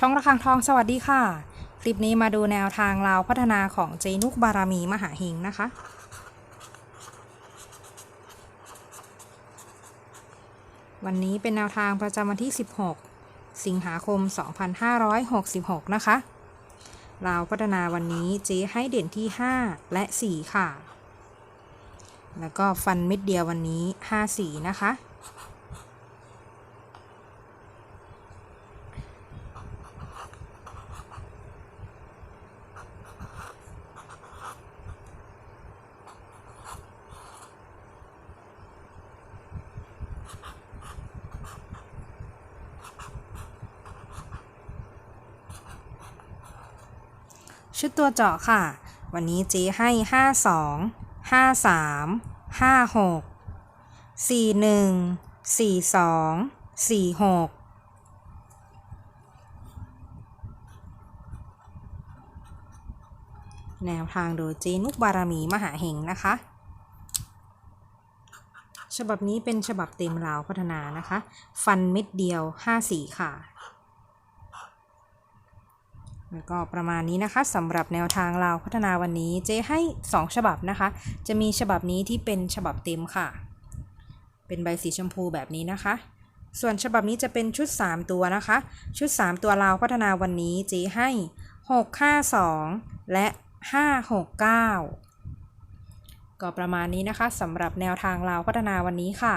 ช่องระฆังทองสวัสดีค่ะ คลิปนี้มาดูแนวทางราวพัฒนาของเจนุกบารมีมหาหิงนะคะ วันนี้เป็นแนวทางประจำวันที่ 16 สิงหาคม 2566 นะคะราวพัฒนาวันนี้เจ๊ให้เด่นที่ 5 และ 4 ค่ะ แล้วก็ฟันเม็ดเดียววันนี้5สีนะคะ ชุดตัวเจาะค่ะ วันนี้เจ๊ให้ 52 53 56 41 42 46 แนวทางโดยเจนุกบารมีมหาเฮงนะคะ ฉบับนี้เป็นฉบับเต็มราวพัฒนานะคะ ฟันเม็ดเดียว 54 ค่ะ แล้วก็ประมาณนี้นะคะสำหรับแนวทางเราวพัฒนาวันนี้เจ๊ให้ 2 ฉบับนะคะ จะมีฉบับนี้ที่เป็นฉบับเต็มค่ะ เป็นใบสีชมพูแบบนี้นะคะ ส่วนฉบับนี้จะเป็นชุด 3 ตัวนะคะ ชุด 3 ตัวเราวพัฒนาวันนี้เจ๊ให้ 6 5 2 และ 5 6 9 ก็ประมาณนี้นะคะสำหรับแนวทางเราวพัฒนาวันนี้ค่ะ